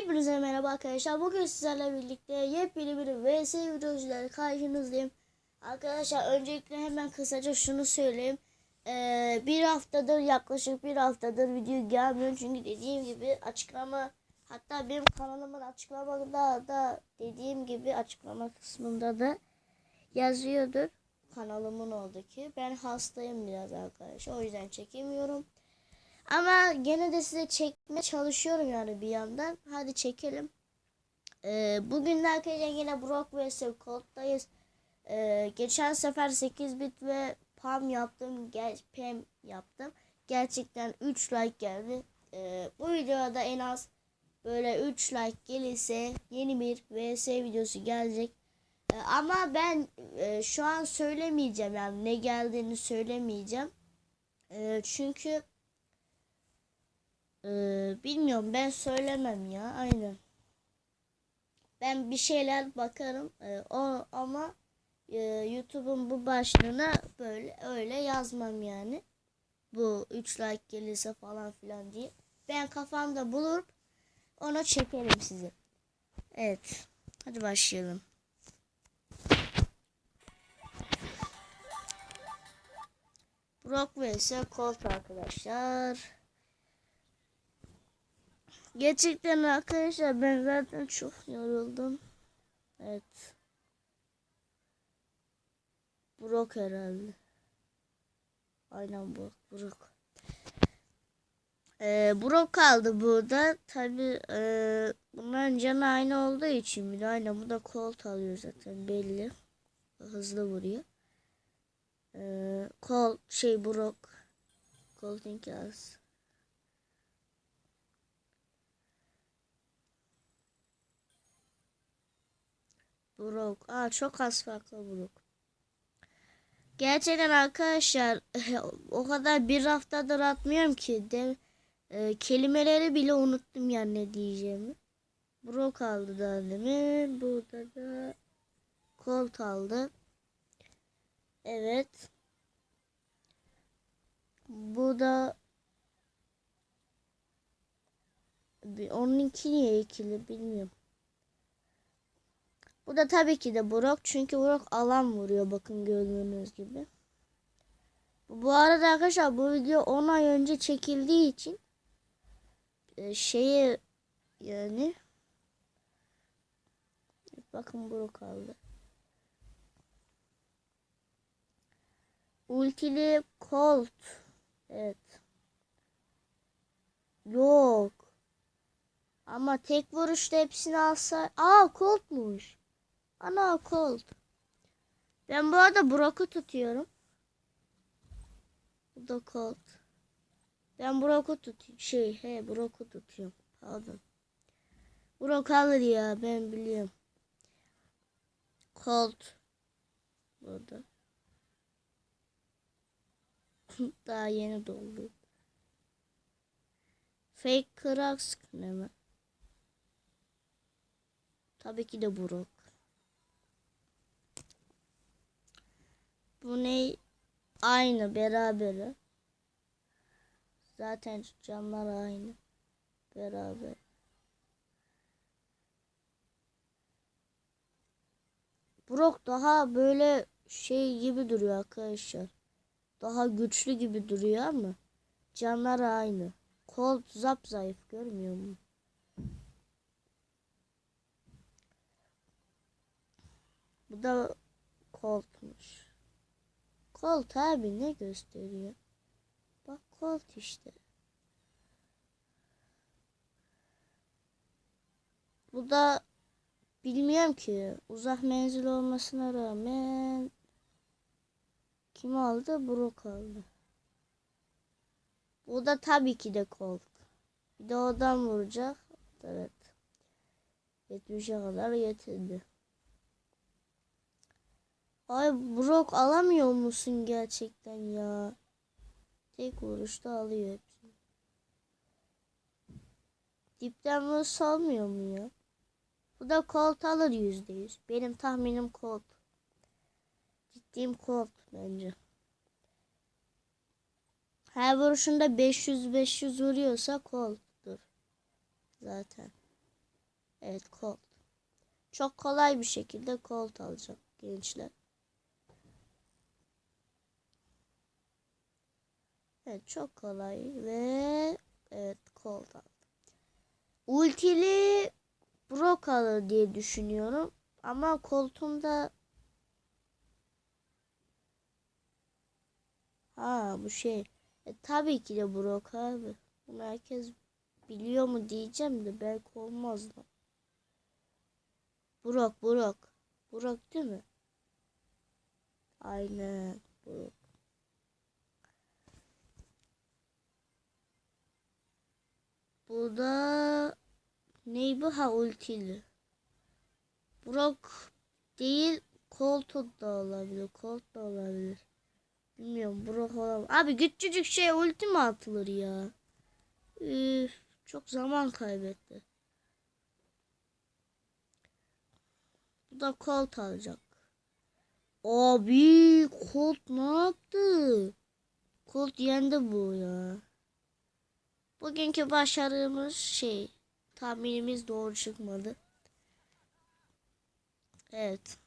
Hepinize merhaba arkadaşlar. Bugün sizlerle birlikte yepyeni bir VS videosuyla karşınızdayım. Arkadaşlar öncelikle hemen kısaca şunu söyleyeyim. Ee, bir haftadır yaklaşık bir haftadır video gelmiyor. Çünkü dediğim gibi açıklama hatta benim kanalımın açıklamada da dediğim gibi açıklama kısmında da yazıyordur. Kanalımın oradaki. Ben hastayım biraz arkadaşlar. O yüzden çekemiyorum. Ama gene de size çekmeye çalışıyorum yani bir yandan. Hadi çekelim. Ee, bugün de arkadaşlar yine Brock vs Colt'tayız. Ee, geçen sefer 8 bit ve PAM yaptım. Gel PAM yaptım. Gerçekten 3 like geldi. Ee, bu videoda en az böyle 3 like gelirse yeni bir vs videosu gelecek. Ee, ama ben e, şu an söylemeyeceğim yani ne geldiğini söylemeyeceğim. Ee, çünkü ee, bilmiyorum ben söylemem ya aynen. Ben bir şeyler bakarım ee, o ama e, YouTube'un bu başlığına böyle öyle yazmam yani. Bu 3 like gelirse falan filan diye. Ben kafamda bulup onu çekerim size. Evet. Hadi başlayalım. Brock vs Colt arkadaşlar. Gerçekten arkadaşlar ben zaten çok yoruldum. Evet. Brock herhalde. Aynen Brock. Brock. Ee, Brock kaldı burada. Tabi e, bunların canı aynı olduğu için bir de aynen bu da Colt alıyor zaten belli. Hızlı vuruyor. Ee, Colt şey Brock. Colt'in az. Brock. Aa çok az farklı Brock. Gerçekten arkadaşlar o kadar bir haftadır atmıyorum ki de, e, kelimeleri bile unuttum yani ne diyeceğimi. Brock aldı daha demin. Burada da Colt aldı. Evet. Bu da onunki niye ikili bilmiyorum. Bu da tabii ki de Brock. Çünkü Brock alan vuruyor bakın gördüğünüz gibi. Bu arada arkadaşlar bu video 10 ay önce çekildiği için e, şeyi yani bakın Brock aldı. Ultili Colt. Evet. Yok. Ama tek vuruşta hepsini alsa... Aa Colt'muş. Ana Colt. Ben bu arada Brock'u tutuyorum. Bu da Colt. Ben Brock'u tutuyorum. Şey he Brock'u tutuyorum. Pardon. Brock alır ya ben biliyorum. Colt. Burada. Daha yeni doldu. Fake Cracks ne mi? Tabii ki de Brock. Bu ne? Aynı beraber. Zaten camlar aynı. Beraber. Brock daha böyle şey gibi duruyor arkadaşlar. Daha güçlü gibi duruyor ama canlar aynı. Colt zap zayıf görmüyor mu? Bu da Colt'muş. Colt abi ne gösteriyor? Bak Colt işte. Bu da bilmiyorum ki uzak menzil olmasına rağmen kim aldı? Brock aldı. Bu da tabii ki de Colt. Bir de odan vuracak. Evet. 70'e kadar getirdi. Ay Brock alamıyor musun gerçekten ya? Tek vuruşta alıyor hepsini. Dipten vuruş salmıyor mu ya? Bu da Colt alır yüzde yüz. Benim tahminim Colt. Ciddiyim Colt bence. Her vuruşunda 500-500 vuruyorsa Colt'tur. Zaten. Evet Colt. Çok kolay bir şekilde Colt alacağım gençler. Evet çok kolay ve evet Colt aldım. Ultili Brock alır diye düşünüyorum. Ama koltuğumda Ha bu şey. E, tabii ki de Brock abi. Bunu herkes biliyor mu diyeceğim de belki olmaz da. Brock Brock. Brock değil mi? Aynen Brock. Bu da ney bu? Ha ultili. Brock değil Colt da olabilir. Colt da olabilir. Bilmiyorum Brock olabilir. Abi küçücük şey ulti mi atılır ya? Üf, çok zaman kaybetti. Bu da Colt alacak. Abi Colt ne yaptı? Colt yendi bu ya. Bugünkü başarımız şey tahminimiz doğru çıkmadı. Evet.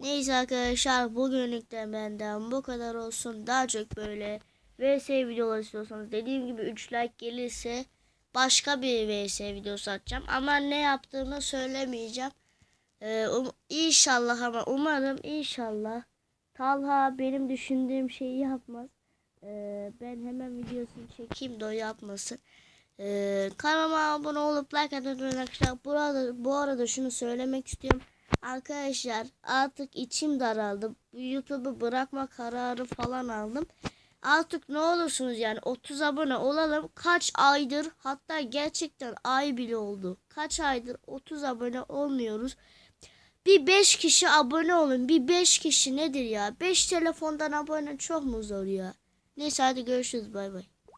Neyse arkadaşlar bugünlük de benden bu kadar olsun. Daha çok böyle VS videolar istiyorsanız dediğim gibi 3 like gelirse başka bir VS videosu atacağım. Ama ne yaptığımı söylemeyeceğim. Ee, um, inşallah ama umarım inşallah Talha benim düşündüğüm şeyi yapmaz. Ee, ben hemen videosunu çekeyim de o yapmasın. Ee, kanalıma abone olup like unutmayın arkadaşlar. Burada, bu arada şunu söylemek istiyorum. Arkadaşlar artık içim daraldı. YouTube'u bırakma kararı falan aldım. Artık ne olursunuz yani 30 abone olalım. Kaç aydır hatta gerçekten ay bile oldu. Kaç aydır 30 abone olmuyoruz. Bir 5 kişi abone olun. Bir 5 kişi nedir ya? 5 telefondan abone çok mu zor ya? Neyse hadi görüşürüz bay bay.